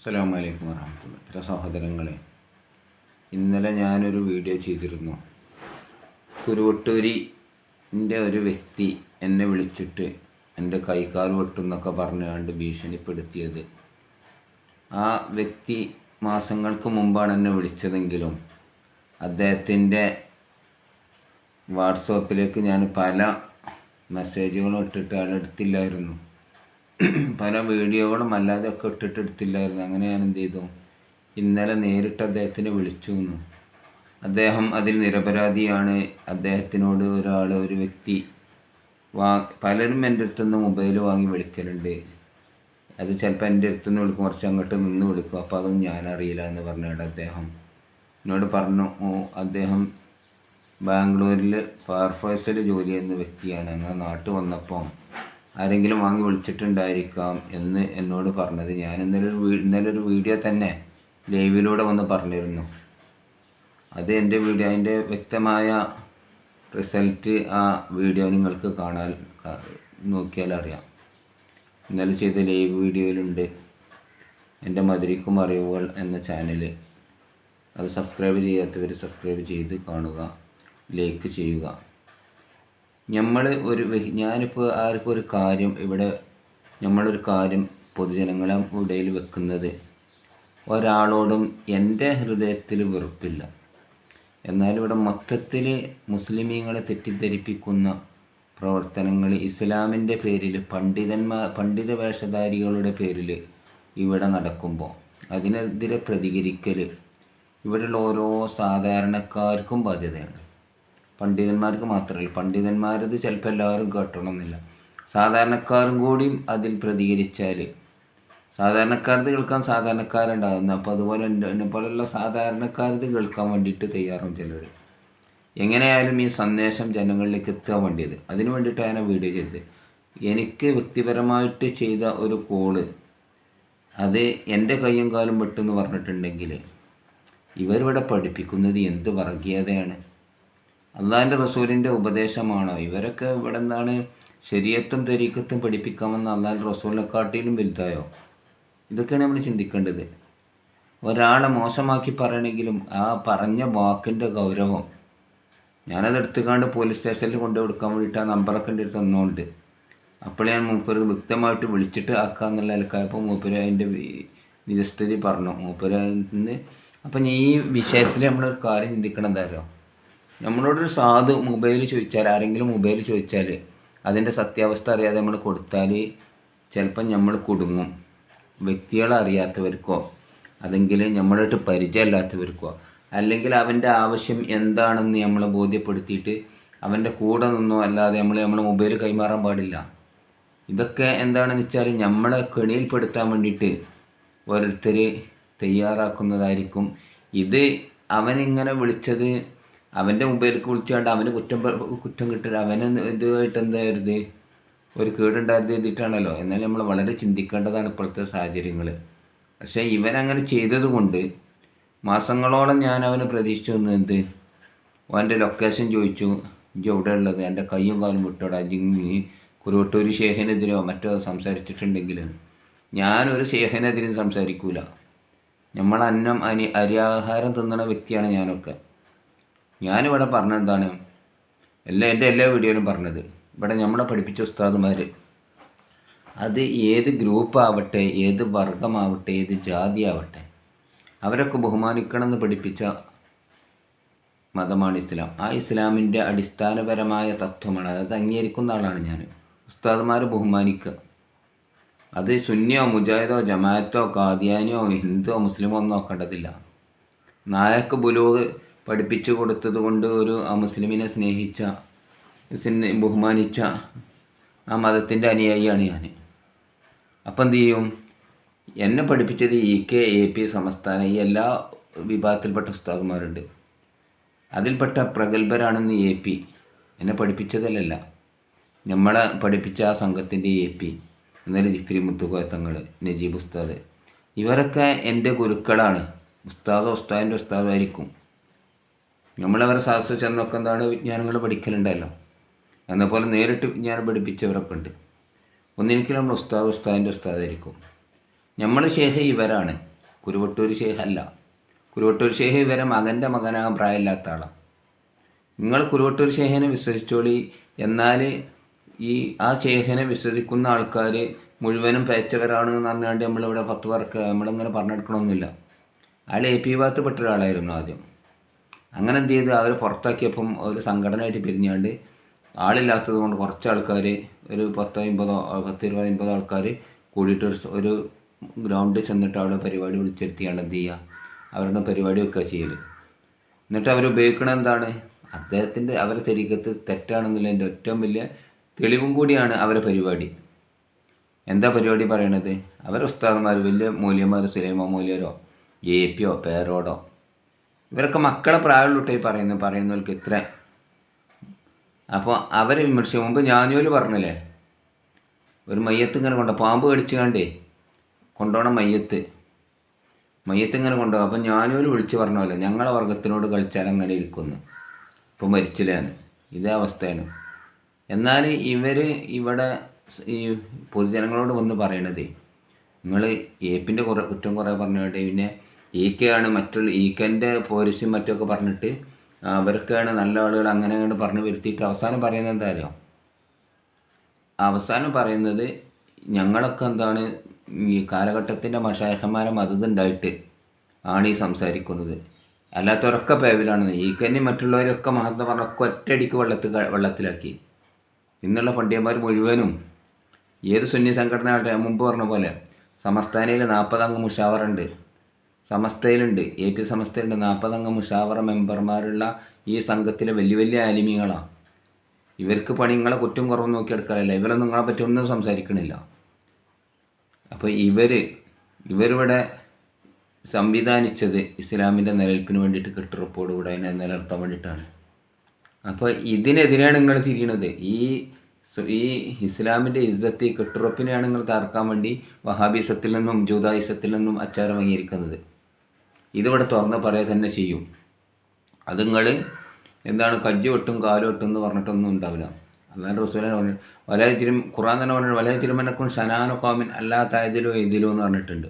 അസ്സലാമു അലൈക്കും വരഹമുല്ല പ്രിയ സഹോദരങ്ങളെ ഇന്നലെ ഞാനൊരു വീഡിയോ ചെയ്തിരുന്നു. കുരുവട്ടൂരിന്റെ ഒരു വ്യക്തി എന്നെ വിളിച്ചിട്ട് എന്റെ കൈക്കാൽ വെട്ടുന്നൊക്കെ പറഞ്ഞുകൊണ്ട് ഭീഷണിപ്പെടുത്തിയത്. ആ വ്യക്തി മാസങ്ങൾക്ക് മുമ്പാണ് എന്നെ വിളിച്ചതെങ്കിലും അദ്ദേഹത്തിന്റെ വാട്സപ്പിലേക്ക് ഞാൻ പല മെസ്സേജുകളും ഇട്ടിട്ട് അയാൾ എടുത്തില്ലായിരുന്നു. പല വീഡിയോകളും അല്ലാതെ ഒക്കെ ഇട്ടിട്ട് എടുത്തില്ലായിരുന്നു. അങ്ങനെ ഞാൻ എന്ത് ചെയ്തു? ഇന്നലെ നേരിട്ട് അദ്ദേഹത്തിനെ വിളിച്ചു എന്നു അദ്ദേഹം അതിൽ നിരപരാധിയാണ്. അദ്ദേഹത്തിനോട് ഒരാൾ ഒരു വ്യക്തി വാ പലരും എന്റെ അടുത്തുനിന്ന് മൊബൈൽ വാങ്ങി വിളിക്കലുണ്ട്. അത് ചിലപ്പോൾ എന്റെ അടുത്തുനിന്ന് വിളിക്കും. കുറച്ച് അങ്ങോട്ട് നിന്ന് വിളിക്കും. അപ്പോൾ അതൊന്നും ഞാനറിയില്ല എന്ന് പറഞ്ഞിട്ട് അദ്ദേഹം എന്നോട് പറഞ്ഞു ഓ അദ്ദേഹം ബാംഗ്ലൂരിൽ ഫയർഫോഴ്സിൽ ജോലി ചെയ്യുന്ന വ്യക്തിയാണ്. അങ്ങനെ നാട്ടിൽ വന്നപ്പോൾ ആരെങ്കിലും വാങ്ങി വിളിച്ചിട്ടുണ്ടായിരിക്കാം എന്ന് എന്നോട് പറഞ്ഞത്. ഞാൻ ഇന്നലെ ഒരു ഇന്നലെ ഒരു വീഡിയോ തന്നെ ലൈവിലൂടെ വന്ന് പറഞ്ഞിരുന്നു. അത് എന്റെ വീഡിയോ അതിന്റെ വ്യക്തമായ റിസൾട്ട് ആ വീഡിയോ നിങ്ങൾക്ക് കാണാൻ നോക്കിയാൽ അറിയാം. ഇന്നലെ ചെയ്ത ലൈവ് വീഡിയോയിലുണ്ട് എന്റെ മധുരിക്കും അറിവുകൾ എന്ന ചാനൽ അത് സബ്സ്ക്രൈബ് ചെയ്യാത്തവർ സബ്സ്ക്രൈബ് ചെയ്ത് കാണുക ലൈക്ക് ചെയ്യുക. നമ്മൾ ഒരു ഞാനിപ്പോൾ ആർക്കും ഒരു കാര്യം ഇവിടെ നമ്മളൊരു കാര്യം പൊതുജനങ്ങളെ ഇടയിൽ വെക്കുന്നത് ഒരാളോടും എന്റെ ഹൃദയത്തിൽ വെറുപ്പില്ല. എന്നാൽ ഇവിടെ മൊത്തത്തിൽ മുസ്ലിമീങ്ങളെ തെറ്റിദ്ധരിപ്പിക്കുന്ന പ്രവർത്തനങ്ങൾ ഇസ്ലാമിന്റെ പേരിൽ പണ്ഡിതന്മാർ പണ്ഡിത വേഷധാരികളുടെ പേരിൽ ഇവിടെ നടക്കുമ്പോൾ അതിനെതിരെ പ്രതികരിക്കൽ ഇവിടെയുള്ള ഓരോ സാധാരണക്കാർക്കും ബാധ്യതയാണ് പണ്ഡിതന്മാർക്ക് മാത്രമല്ല പണ്ഡിതന്മാരത് ചിലപ്പോൾ എല്ലാവരും കേട്ടണമെന്നില്ല സാധാരണക്കാരും കൂടിയും അതിൽ പ്രതികരിച്ചാൽ സാധാരണക്കാരത് കേൾക്കാൻ സാധാരണക്കാരുണ്ടാകുന്നു അപ്പോൾ അതുപോലെ എന്നെ പോലെയുള്ള സാധാരണക്കാരത് കേൾക്കാൻ വേണ്ടിയിട്ട് തയ്യാറും ചിലർ എങ്ങനെയായാലും ഈ സന്ദേശം ജനങ്ങളിലേക്ക് എത്താൻ വേണ്ടിയത്. അതിന് വേണ്ടിയിട്ടാണ് വീഡിയോ ചെയ്തത്. എനിക്ക് വ്യക്തിപരമായിട്ട് ചെയ്ത ഒരു കോൾ അത് എന്റെ കയ്യും കാലും വെട്ടെന്ന് പറഞ്ഞിട്ടുണ്ടെങ്കിൽ ഇവരിവിടെ പഠിപ്പിക്കുന്നത് എന്ത് വർഗീയതയാണ്? അള്ളാഹിന്റെ റസൂലിന്റെ ഉപദേശമാണോ. ഇവരൊക്കെ ഇവിടെ എന്താണ് ശരിയത്തും തെരീക്കത്തും പഠിപ്പിക്കാമെന്ന് അള്ളാഹിന്റെ റസൂലിനെക്കാട്ടിലും വലുതായോ? ഇതൊക്കെയാണ് നമ്മൾ ചിന്തിക്കേണ്ടത്. ഒരാളെ മോശമാക്കി പറയണമെങ്കിലും ആ പറഞ്ഞ വാക്കിന്റെ ഗൗരവം ഞാനത് എടുത്തുകാണ്ട് പോലീസ് സ്റ്റേഷനിൽ കൊണ്ടു കൊടുക്കാൻ വേണ്ടിയിട്ട് ആ നമ്പറൊക്കെ എന്റെ അടുത്ത് തന്നുകൊണ്ട് അപ്പോൾ ഞാൻ മൂപ്പര് വ്യക്തമായിട്ട് വിളിച്ചിട്ട് ആക്കാന്നുള്ള നിലക്കായപ്പോൾ മൂപ്പര് അതിന്റെ നിജസ്ഥിതി പറഞ്ഞു. മൂപ്പര് നിന്ന് അപ്പം ഈ വിഷയത്തിൽ നമ്മളൊരു കാര്യം ചിന്തിക്കണം എന്തായാലും നമ്മളോടൊരു സാധു മൊബൈൽ ചോദിച്ചാൽ ആരെങ്കിലും മൊബൈൽ ചോദിച്ചാൽ അതിന്റെ സത്യാവസ്ഥ അറിയാതെ നമ്മൾ കൊടുത്താൽ ചിലപ്പം നമ്മൾ കുടുങ്ങും. വ്യക്തികളെ അറിയാത്തവർക്കോ അതെങ്കിൽ നമ്മളായിട്ട് പരിചയമില്ലാത്തവർക്കോ അല്ലെങ്കിൽ അവന്റെ ആവശ്യം എന്താണെന്ന് നമ്മൾ ബോധ്യപ്പെടുത്തിയിട്ട് അവന്റെ കൂടെ നിന്നോ അല്ലാതെ നമ്മൾ നമ്മളെ മൊബൈൽ കൈമാറാൻ പാടില്ല. ഇതൊക്കെ എന്താണെന്ന് വെച്ചാൽ നമ്മളെ കെണിയിൽപ്പെടുത്താൻ വേണ്ടിയിട്ട് ഓരോരുത്തർ തയ്യാറാക്കുന്നതായിരിക്കും. ഇത് അവനിങ്ങനെ വിളിച്ചത് അവന്റെ മുമ്പിലേക്ക് വിളിച്ചുകൊണ്ട് അവന് കുറ്റം കുറ്റം കിട്ടരുത്. അവന് ഇതുമായിട്ട് എന്തായത് ഒരു കേടുണ്ടായത് ചെയ്തിട്ടാണല്ലോ എന്നാൽ നമ്മൾ വളരെ ചിന്തിക്കേണ്ടതാണ് ഇപ്പോഴത്തെ സാഹചര്യങ്ങൾ. പക്ഷേ ഇവനങ്ങനെ ചെയ്തത് കൊണ്ട് മാസങ്ങളോളം ഞാൻ അവനെ പ്രതീക്ഷിച്ചു എന്ത്? അവന്റെ ലൊക്കേഷൻ ചോദിച്ചു. ഇജ്ജ് എവിടെ ഉള്ളത്? എന്റെ കയ്യും കാലും വിട്ടോടാ. ജിങ്ങി കുരുവട്ടൂർ ശേഖനെതിരോ മറ്റോ സംസാരിച്ചിട്ടുണ്ടെങ്കിൽ. ഞാനൊരു ശേഖനെതിരും സംസാരിക്കൂല. നമ്മൾ അന്നം അനി അരിയാഹാരം തിന്നണ വ്യക്തിയാണ് ഞാനൊക്കെ. ഞാനിവിടെ പറഞ്ഞെന്താണ്? എല്ലാ എന്റെ എല്ലാ വീഡിയോയിലും പറഞ്ഞത്. ഇവിടെ നമ്മളെ പഠിപ്പിച്ച ഉസ്താദുമാർ അത് ഏത് ഗ്രൂപ്പ് ആവട്ടെ ഏത് വർഗമാവട്ടെ ഏത് ജാതി ആവട്ടെ അവരൊക്കെ ബഹുമാനിക്കണമെന്ന് പഠിപ്പിച്ച മതമാണ് ഇസ്ലാം. ആ ഇസ്ലാമിന്റെ അടിസ്ഥാനപരമായ തത്വമാണ്. അതായത് അംഗീകരിക്കുന്ന ആളാണ് ഞാൻ ഉസ്താദുമാർ ബഹുമാനിക്കുക. അത് സുന്നിയോ മുജാഹിദോ ജമാഅത്തോ കാദിയാനിയോ ഹിന്ദുവോ മുസ്ലിമോ ഒന്നും നോക്കേണ്ടതില്ല. നായക്ക് ബുലൂഗ് പഠിപ്പിച്ചു കൊടുത്തത് കൊണ്ട് ഒരു ആ മുസ്ലിമിനെ സ്നേഹിച്ച ബഹുമാനിച്ച ആ മതത്തിന്റെ അനുയായിയാണ് ഞാൻ. അപ്പം എന്തു ചെയ്യും? എന്നെ പഠിപ്പിച്ചത് ഇ കെ എ പി സംസ്ഥാന ഈ എല്ലാ വിഭാഗത്തിൽപ്പെട്ട ഉസ്താദുമാരുണ്ട്. അതിൽപ്പെട്ട പ്രഗത്ഭരാണെന്ന് എ പി. എന്നെ പഠിപ്പിച്ചതല്ല നമ്മളെ പഠിപ്പിച്ച ആ സംഘത്തിന്റെ എ പി. എന്നാലും ജിഫ്രി മുത്തുകോയത്തങ്ങൾ നജീബ് ഉസ്താദ്. ഇവരൊക്കെ എന്റെ ഗുരുക്കളാണ്. ഉസ്താദോ ഉസ്താദിന്റെ ഉസ്താദായിരിക്കും. നമ്മളവരെ സദസ്സ് ചെന്നൊക്കെ എന്താണ് വിജ്ഞാനങ്ങൾ പഠിക്കലുണ്ടല്ലോ. എന്നപോലെ നേരിട്ട് വിജ്ഞാനം പഠിപ്പിച്ചവരൊക്കെ ഉണ്ട് ഒന്നിരിക്കലും നമ്മൾ ഉസ്താദ് ഉസ്താദിന്റെ ഉസ്താദായിരിക്കും. നമ്മൾ ശേഖ ഇവരാണ്. കുരുവട്ടൂർ ശേഖ അല്ല. കുരുവട്ടൂർ ശേഖ ഇവരെ മകന്റെ മകനാകാൻ പ്രായമില്ലാത്ത ആളാണ് നിങ്ങൾ കുരുവട്ടൂർ ശേഖനെ വിശ്വസിച്ചോളി. എന്നാൽ ഈ ആ ശേഖനെ വിശ്വസിക്കുന്ന ആൾക്കാർ മുഴുവനും പേച്ചവരാണ് എന്ന് പറഞ്ഞുകൊണ്ട് നമ്മളിവിടെ പത്ത് പേർക്ക് നമ്മളിങ്ങനെ പറഞ്ഞെടുക്കണമെന്നില്ല അയാൾ എ പി ഭാഗത്ത് പെട്ട ഒരാളായിരുന്നു ആദ്യം. അങ്ങനെ എന്ത് ചെയ്ത് അവർ പുറത്താക്കിയപ്പം ഒരു സംഘടനയായിട്ട് പിരിഞ്ഞാണ്ട് ആളില്ലാത്തത് കൊണ്ട് കുറച്ച് ആൾക്കാർ ഒരു പത്തോ അമ്പതോ പത്ത് ഇരുപത് അമ്പതോ ആൾക്കാർ കൂടിയിട്ട് ഒരു ഗ്രൗണ്ടിൽ ചെന്നിട്ട് അവിടെ പരിപാടി വിളിച്ചിരുത്തിയാണ് എന്ത് ചെയ്യുക? അവരുടെ പരിപാടി വെക്കുക ചെയ്യൽ എന്നിട്ട് അവർ ഉപയോഗിക്കണത് എന്താണ്? അദ്ദേഹത്തിന്റെ അവരെ തെരീക്കത്ത് തെറ്റാണെന്നുള്ളതിന്റെ ഏറ്റവും വലിയ തെളിവും കൂടിയാണ് അവരെ പരിപാടി. എന്താ പരിപാടി പറയണത്? അവരെ ഉസ്താദന്മാർ വലിയ മൂല്യന്മാർ സുലൈമ മൂല്യരോ എ പിയോ പേരോടോ ഇവരൊക്കെ മക്കളെ പ്രായമുള്ളിട്ടേ പറയുന്നു പറയുന്നവർക്ക് ഇത്ര. അപ്പോൾ അവരെ വിമർശിച്ച മുമ്പ് ഞാനോൽ പറഞ്ഞില്ലേ? ഒരു മയ്യത്ത് ഇങ്ങനെ കൊണ്ട പാമ്പ് കടിച്ചു കണ്ടേ കൊണ്ടുപോകണം മയ്യത്ത്. മയ്യത്ത് ഇങ്ങനെ കൊണ്ടുപോകും അപ്പം ഞാനോൽ വിളിച്ച് പറഞ്ഞല്ലോ ഞങ്ങളെ വർഗത്തിനോട് കളിച്ചാൽ അങ്ങനെ ഇരിക്കുന്നു. ഇപ്പോൾ മരിച്ചില്ലാന്ന്. ഇതേ അവസ്ഥയാണ്. എന്നാൽ ഇവർ ഇവിടെ ഈ പൊതുജനങ്ങളോട് വന്ന് പറയണത് നിങ്ങൾ ഏപ്പിന്റെ കുറേ കുറ്റം കുറേ പറഞ്ഞിട്ട് പിന്നെ ഈക്കയാണ് മറ്റുള്ള ഈക്കന്റെ പോലീസും മറ്റൊക്കെ പറഞ്ഞിട്ട് അവർക്കാണ് നല്ല ആളുകൾ അങ്ങനെ അങ്ങോട്ട് പറഞ്ഞു വരുത്തിയിട്ട് അവസാനം പറയുന്നത് എന്താ അവസാനം പറയുന്നത് ഞങ്ങളൊക്കെ എന്താണ് ഈ കാലഘട്ടത്തിന്റെ മഷായഹന്മാരെ മതതുണ്ടായിട്ട് ആണ് ഈ സംസാരിക്കുന്നത്. അല്ലാത്തവരൊക്കെ പേവിലാണ്. ഈ കന്നി മറ്റുള്ളവരൊക്കെ മഹത്വം പറഞ്ഞൊക്കെ ഒറ്റയടിക്ക് വെള്ളത്തിൽ വെള്ളത്തിലാക്കി. ഇന്നുള്ള പണ്ഡിയന്മാർ മുഴുവനും ഏത് സുന്നി സംഘടന മുമ്പ് പറഞ്ഞ പോലെ സമസ്ഥാനയിൽ നാൽപ്പതംഗ മുഷാവറുണ്ട് സമസ്തയിലുണ്ട്. A P സമസ്തയിലുണ്ട്. നാൽപ്പതംഗ മുഷാവറ മെമ്പർമാരുള്ള ഈ സംഘത്തിലെ വലിയ വലിയ ആലിമീങ്ങളാണ് ഇവർക്ക് പണി നിങ്ങളെ കുറ്റം കുറവ് നോക്കിയെടുക്കാറില്ല ഇവരൊന്നും നിങ്ങളെ പറ്റി ഒന്നും സംസാരിക്കണില്ല. അപ്പോൾ ഇവർ ഇവരിവിടെ സംവിധാനിച്ചത് ഇസ്ലാമിന്റെ നിലനിൽപ്പിന് വേണ്ടിയിട്ട് കെട്ടുറപ്പോട് കൂടെ അതിനെ നിലനിർത്താൻ വേണ്ടിയിട്ടാണ്. അപ്പോൾ ഇതിനെതിരെയാണ് നിങ്ങൾ തിരിയണത്. ഈ ഈ ഇസ്ലാമിന്റെ ഇസ്സത്ത് ഈ കെട്ടുറപ്പിനെയാണ് നിങ്ങൾ തകർക്കാൻ വേണ്ടി വഹാബിസത്തിൽ നിന്നും ജൂതായിസത്തിൽ നിന്നും അച്ചാരം അംഗീകരിക്കുന്നത് ഇതിവിടെ തുറന്ന് പറയുക തന്നെ ചെയ്യും. അത് നിങ്ങൾ എന്താണ് കജ്ജ് വെട്ടും കാൽ വെട്ടും എന്ന് പറഞ്ഞിട്ടൊന്നും ഉണ്ടാവില്ല. അതാണ് റസൂലിനെ പറഞ്ഞു വലയ തിരും ഖുറാൻ തന്നെ പറഞ്ഞു വലയ തിരുമനക്കും ഷനാനോ കോമിൻ അല്ലാത്ത ഇതിലോ ഇതിലോ എന്ന് പറഞ്ഞിട്ടുണ്ട്.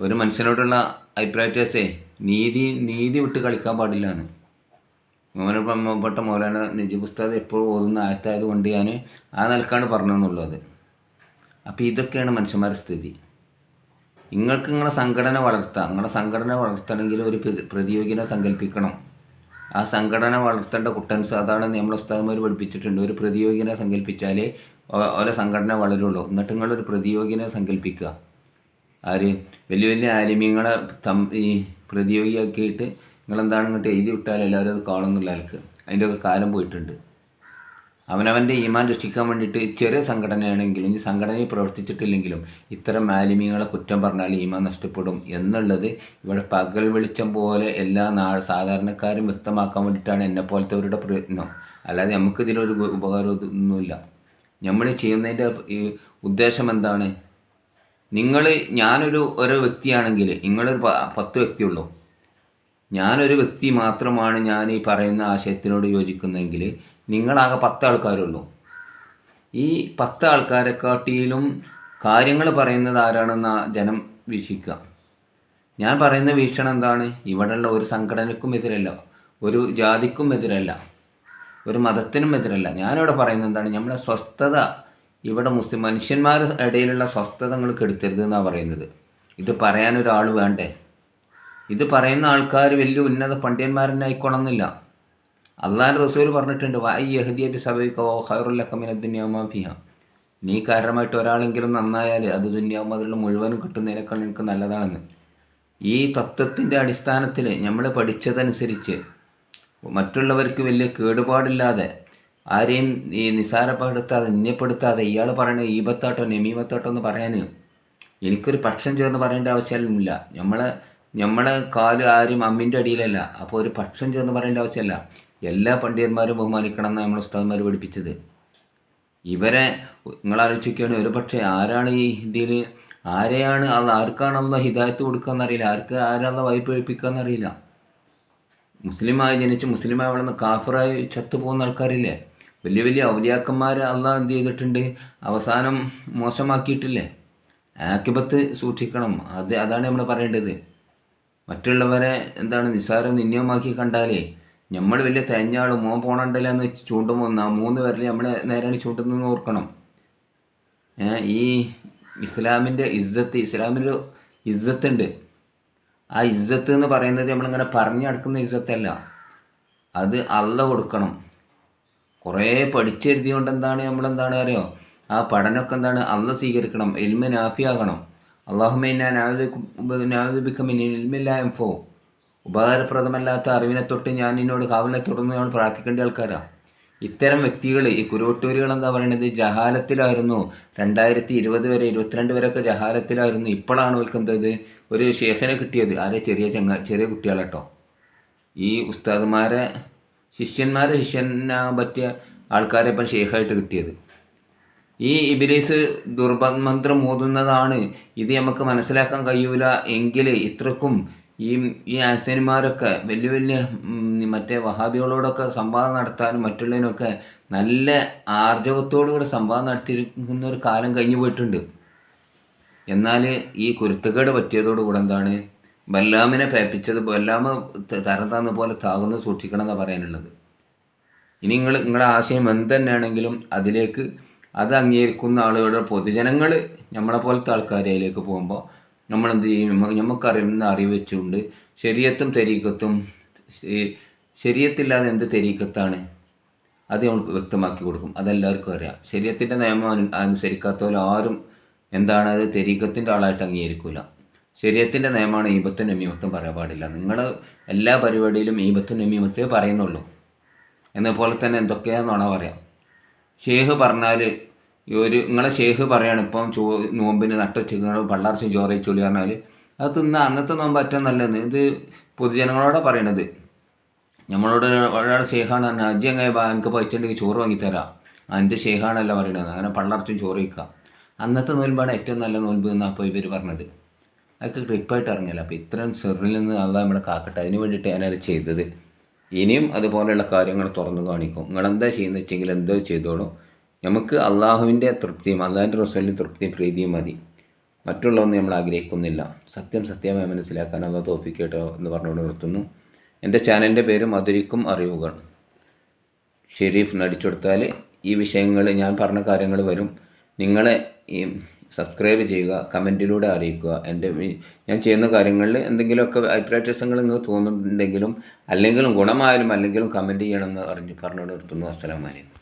ഒരു മനുഷ്യനോടുള്ള അഭിപ്രായത്തെ നീതി നീതി വിട്ട് കളിക്കാൻ പാടില്ല എന്ന്. മോനപ്പെട്ട മൗലാന നജീബ് ഉസ്താദ് എപ്പോഴും ഓതുന്ന ആയത്തായത് കൊണ്ട് ഞാൻ ആ നിലക്കാണ് പറഞ്ഞതെന്നുള്ളത്. അപ്പോൾ ഇതൊക്കെയാണ് മനുഷ്യന്മാരുടെ സ്ഥിതി. നിങ്ങൾക്ക് നിങ്ങളെ സംഘടന വളർത്താം. നിങ്ങളെ സംഘടന വളർത്തണമെങ്കിൽ ഒരു പ്ര- പ്രതിയോഗിനെ സങ്കല്പിക്കണം. ആ സംഘടന വളർത്തേണ്ട കുട്ടൻസ് അതാണ് നമ്മളെ ഉസ്താദന്മാർ പഠിപ്പിച്ചിട്ടുണ്ട്. ഒരു പ്രതിയോഗിനെ സങ്കല്പിച്ചാലേ ഓരോ സംഘടന വളരുള്ളൂ. എന്നിട്ട് നിങ്ങളൊരു പ്രതിയോഗിനെ സങ്കല്പിക്കുക. ആര്? വലിയ വലിയ ആലിമ്യങ്ങളെ തം ഈ പ്രതിയോഗിയാക്കിയിട്ട് നിങ്ങളെന്താണ് ഇങ്ങോട്ട് എഴുതി വിട്ടാൽ എല്ലാവരും അത് കാണുന്നില്ല ആൾക്ക് അതിന്റെയൊക്കെ കാലം പോയിട്ടുണ്ട്. അവനവന്റെ ഈമാൻ രക്ഷിക്കാൻ വേണ്ടിയിട്ട് ചെറിയ സംഘടനയാണെങ്കിലും ഈ സംഘടനയിൽ പ്രവർത്തിച്ചിട്ടില്ലെങ്കിലും ഇത്തരം മാലിന്യങ്ങളെ കുറ്റം പറഞ്ഞാൽ ഈമാൻ നഷ്ടപ്പെടും എന്നുള്ളത് ഇവിടെ പകൽ വെളിച്ചം പോലെ എല്ലാ നാ സാധാരണക്കാരും വ്യക്തമാക്കാൻ വേണ്ടിയിട്ടാണ് എന്നെ പോലത്തെവരുടെ പ്രയത്നം. അല്ലാതെ നമുക്കിതിലൊരു ഉപ- ഉപകാരം ഒന്നുമില്ല നമ്മൾ ചെയ്യുന്നതിന്റെ ഈ ഉദ്ദേശം എന്താണ്? നിങ്ങൾ ഞാനൊരു ഒരു വ്യക്തിയാണെങ്കിൽ നിങ്ങളൊരു പത്ത് വ്യക്തിയുള്ളൂ ഞാനൊരു വ്യക്തി മാത്രമാണ് ഞാൻ ഈ പറയുന്ന ആശയത്തിനോട് യോജിക്കുന്നതെങ്കിൽ നിങ്ങളാകെ പത്ത് ആൾക്കാരുള്ളൂ ഈ പത്ത് ആൾക്കാരെക്കാട്ടിലും കാര്യങ്ങൾ പറയുന്നത് ആരാണെന്ന് ജനം വീക്ഷിക്കുക. ഞാൻ പറയുന്ന വീക്ഷണം എന്താണ്? ഇവിടെയുള്ള ഒരു സംഘടനയ്ക്കും എതിരല്ല. ഒരു ജാതിക്കും എതിരല്ല. ഒരു മതത്തിനും എതിരല്ല. ഞാനിവിടെ പറയുന്നത് എന്താണ്? നമ്മളെ സ്വസ്ഥത ഇവിടെ മുസ്ലിം മനുഷ്യന്മാർ ഇടയിലുള്ള സ്വസ്ഥത നിങ്ങൾ കെടുത്തരുത് എന്നാണ് പറയുന്നത്. ഇത് പറയാനൊരാൾ വേണ്ടേ? ഇത് പറയുന്ന ആൾക്കാർ വലിയ ഉന്നത പണ്ഡിതന്മാരെന്നെ ആയിക്കോണമെന്നില്ല അള്ളാഹ് റസൂൽ പറഞ്ഞിട്ടുണ്ട് വായി യഹദിയ ബി സബൈക്കോ ഖൈറുല്ലക്കമിന ദുന്യാമാഫിയ നീ കാരണമായിട്ട് ഒരാളെങ്കിലും നന്നായാൽ അത് ദുന്യാമതിലുള്ള മുഴുവനും കിട്ടുന്നതിനേക്കാൾ നിനക്ക് നല്ലതാണെന്ന്. ഈ തത്വത്തിന്റെ അടിസ്ഥാനത്തിൽ നമ്മൾ പഠിച്ചതനുസരിച്ച് മറ്റുള്ളവർക്ക് വലിയ കേടുപാടില്ലാതെ ആരെയും ഈ നിസാരപ്പെടുത്താതെ നിന്നെപ്പെടുത്താതെ ഇയാൾ പറയണ ഈബത്താട്ടോ നെമീമത്താട്ടോ എന്ന് പറയാൻ എനിക്കൊരു പക്ഷം ചേർന്ന് പറയേണ്ട ആവശ്യമില്ല. നമ്മളെ നമ്മളെ കാൽ ആരും അമ്മിന്റെ അടിയിലല്ല. അപ്പോൾ ഒരു പക്ഷം ചേർന്ന് പറയേണ്ട ആവശ്യമല്ല. എല്ലാ പണ്ഡിതന്മാരും ബഹുമാനിക്കണം എന്നാണ് നമ്മൾ ഉസ്താദന്മാർ പഠിപ്പിച്ചത്. ഇവരെ നിങ്ങൾ ആലോചിക്കുകയാണ് ഒരു പക്ഷേ ആരാണ് ഈ ഇതിൽ ആരെയാണ് അത് ആർക്കാണ് അള്ള ഹിദായത്ത് കൊടുക്കുകയെന്നറിയില്ല ആർക്ക് ആരാള്ള വായ്പ ഏൽപ്പിക്കുകയെന്നറിയില്ല മുസ്ലിമായി ജനിച്ച് മുസ്ലിമായി വളർന്ന് കാഫറായി ചത്തു പോകുന്ന ആൾക്കാരില്ലേ? വലിയ വലിയ ഔലിയാക്കന്മാരെ അള്ളാഹ് എന്ത് ചെയ്തിട്ടുണ്ട്? അവസാനം മോശമാക്കിയിട്ടില്ലേ? ആക്കിപത്ത് സൂക്ഷിക്കണം. അത് അതാണ് നമ്മൾ പറയേണ്ടത്. മറ്റുള്ളവരെ എന്താണ് നിസ്സാരം നിന്യമാക്കി കണ്ടാലേ നമ്മൾ വലിയ തേഞ്ഞാളും മോൻ പോണണ്ടല്ലോ എന്ന് ചൂണ്ടുമ്പോൾ ആ മൂന്ന് പേരിൽ നമ്മൾ നേരാണ് ചൂണ്ടുന്നതെന്ന് ഓർക്കണം. ഈ ഇസ്ലാമിന്റെ ഇജ്ജത്ത് ഇസ്ലാമിന്റെ ഇജ്ജത്തുണ്ട്. ആ ഇജ്ജത്ത് എന്ന് പറയുന്നത് നമ്മളിങ്ങനെ പറഞ്ഞു നടക്കുന്ന ഇജ്ജത്തല്ല. അത് അല്ല കൊടുക്കണം. കുറേ പഠിച്ചെഴുതി കൊണ്ട് എന്താണ് നമ്മളെന്താണ് അറിയോ? ആ പഠനമൊക്കെ എന്താണ് അല്ല സ്വീകരിക്കണം എൽമ നാഫിയാകണം. അള്ളാഹുമ ഞാൻ നാവിക്കും നാവിക്കും എൽമില്ലായ്മ ഫോ ഉപകാരപ്രദമല്ലാത്ത അറിവിനെ തൊട്ട് ഞാൻ നിന്നോട് കാവലിനെ തുടർന്ന് നമ്മൾ പ്രാർത്ഥിക്കേണ്ട ആൾക്കാരാണ് ഇത്തരം വ്യക്തികൾ ഈ കുരുവട്ടൂരുകൾ എന്താ പറയുന്നത് ജഹാലത്തിലായിരുന്നു. രണ്ടായിരത്തി ഇരുപത് വരെ ഇരുപത്തിരണ്ട് വരെയൊക്കെ ജഹാലത്തിലായിരുന്നു. ഇപ്പോഴാണ് അവർക്ക് എന്തത് ഒരു ഷേഖനെ കിട്ടിയത്. ആരെ? ചെറിയ ചങ്ങ ചെറിയ കുട്ടികളട്ടോ. ഈ ഉസ്താദ്മാരെ ശിഷ്യന്മാരെ ശിഷ്യനാകാൻ പറ്റിയ ആൾക്കാരെ ഇപ്പം ഷേഖായിട്ട് കിട്ടിയത്. ഈ ഇബിലീസ് ദുർബന്ധമന്ത്രം ഓതുന്നതാണ്. ഇത് നമുക്ക് മനസ്സിലാക്കാൻ കഴിയൂല. എങ്കിൽ ഇത്രക്കും ഈ ഈ ആശാന്മാരൊക്കെ വലിയ വലിയ മറ്റേ വഹാബികളോടൊക്കെ സംവാദം നടത്താനും മറ്റുള്ളതിനൊക്കെ നല്ല ആർജവത്തോടുകൂടി സംവാദം നടത്തിയിരിക്കുന്ന ഒരു കാലം കഴിഞ്ഞു പോയിട്ടുണ്ട്. എന്നാൽ ഈ കുരുത്തുകേട് പറ്റിയതോടുകൂടെ എന്താണ്? ബല്ലാമിനെ പേപ്പിച്ചത് ബല്ലാമ തരം തന്ന പോലെ താകുന്നത് സൂക്ഷിക്കണം എന്നാണ് പറയാനുള്ളത്. ഇനി നിങ്ങൾ നിങ്ങളുടെ ആശയം എന്ത് തന്നെയാണെങ്കിലും അതിലേക്ക് അത് അംഗീകരിക്കുന്ന ആളുകളുടെ പൊതുജനങ്ങൾ നമ്മളെ പോലത്തെ ആൾക്കാരിലേക്ക് പോകുമ്പോൾ നമ്മൾ എന്ത് ചെയ്യും? നമുക്കറിയുന്ന അറിവ് വെച്ചുകൊണ്ട് ശരീരത്തും തെരീക്കത്തും ശരീരത്തില്ലാതെ എന്ത് തെരീക്കത്താണ്? അത് നമ്മൾ വ്യക്തമാക്കി കൊടുക്കും. അതെല്ലാവർക്കും അറിയാം. ശരീരത്തിന്റെ നിയമം അനു അനുസരിക്കാത്തവർ ആരും എന്താണ് അത് തെരീക്കത്തിന്റെ ആളായിട്ട് അംഗീകരിക്കില്ല ശരീരത്തിന്റെ നിയമമാണ് ഈപത്തും നമീമത്തും പറയാൻ പാടില്ല. നിങ്ങൾ എല്ലാ പരിപാടിയിലും ഈപത്തും നമീമത്തേ പറയുന്നുള്ളൂ. എന്നപോലെ തന്നെ എന്തൊക്കെയാണെന്നാണോ പറയാം. ഷേഹ് പറഞ്ഞാൽ ഈ ഒരു നിങ്ങളെ ഷേഖ് പറയാണ് ഇപ്പം ചോ നോമ്പിന് നട്ടുവെച്ച് നിങ്ങൾ പള്ളാർച്ചും ചൊല്ലി പറഞ്ഞാൽ അത് തിന്ന അന്നത്തെ നോമ്പ് ഏറ്റവും നല്ലത്. ഇത് പൊതുജനങ്ങളോടെ പറയണത്. നമ്മളോട് ഒരാൾ ഷേഖാണ് പറഞ്ഞാൽ അജി അങ്ങനെ എനിക്ക് പൈച്ചുണ്ടെങ്കിൽ ചോറ് വാങ്ങിത്തരാം. എന്റെ ഷേഖാണല്ല പറയണത്. അങ്ങനെ പള്ളർച്ചും ചോറ് വയ്ക്കുക അന്നത്തെ നോൽമ്പാണ് ഏറ്റവും നല്ല നോൽമ്പ് എന്നാണ് അപ്പോൾ ഇവർ പറഞ്ഞത്. അതൊക്കെ ക്ലിപ്പായിട്ട് ഇറങ്ങില്ല. അപ്പോൾ ഇത്രയും സെറിൽ നിന്ന് അല്ല നമ്മളെ കാക്കട്ടെ. അതിന് വേണ്ടിയിട്ട് ഞാനത് ചെയ്തത്. ഇനിയും അതുപോലെയുള്ള കാര്യങ്ങൾ തുറന്നു കാണിക്കും. നിങ്ങളെന്താ ചെയ്യുന്നത് വെച്ചെങ്കിൽ എന്തോ ചെയ്തോളൂ. നമുക്ക് അള്ളാഹുവിന്റെ തൃപ്തിയും അള്ളാഹിന്റെ റസൂലിന്റെ തൃപ്തിയും പ്രീതിയും മതി. മറ്റുള്ളതൊന്നും നമ്മൾ ആഗ്രഹിക്കുന്നില്ല. സത്യം സത്യമായി മനസ്സിലാക്കാൻ അള്ളാഹ് തോപ്പിക്കട്ടോ എന്ന് പറഞ്ഞുകൊണ്ട് നിർത്തുന്നു. എന്റെ ചാനലിന്റെ പേര് മധുരിക്കും അറിവുകൾ. ഷെരീഫ് നടിച്ചെടുത്താൽ ഈ വിഷയങ്ങൾ ഞാൻ പറഞ്ഞ കാര്യങ്ങൾ വരും. നിങ്ങളെ ഈ സബ്സ്ക്രൈബ് ചെയ്യുക കമന്റിലൂടെ അറിയിക്കുക. എന്റെ ഞാൻ ചെയ്യുന്ന കാര്യങ്ങളിൽ എന്തെങ്കിലുമൊക്കെ അഭിപ്രായ വ്യത്യാസങ്ങൾ നിങ്ങൾക്ക് തോന്നുന്നുണ്ടെങ്കിലും അല്ലെങ്കിലും ഗുണമായാലും അല്ലെങ്കിലും കമന്റ് ചെയ്യണമെന്ന് പറഞ്ഞ് പറഞ്ഞു നിർത്തുന്നു. അസ്സലാമലൈക്കും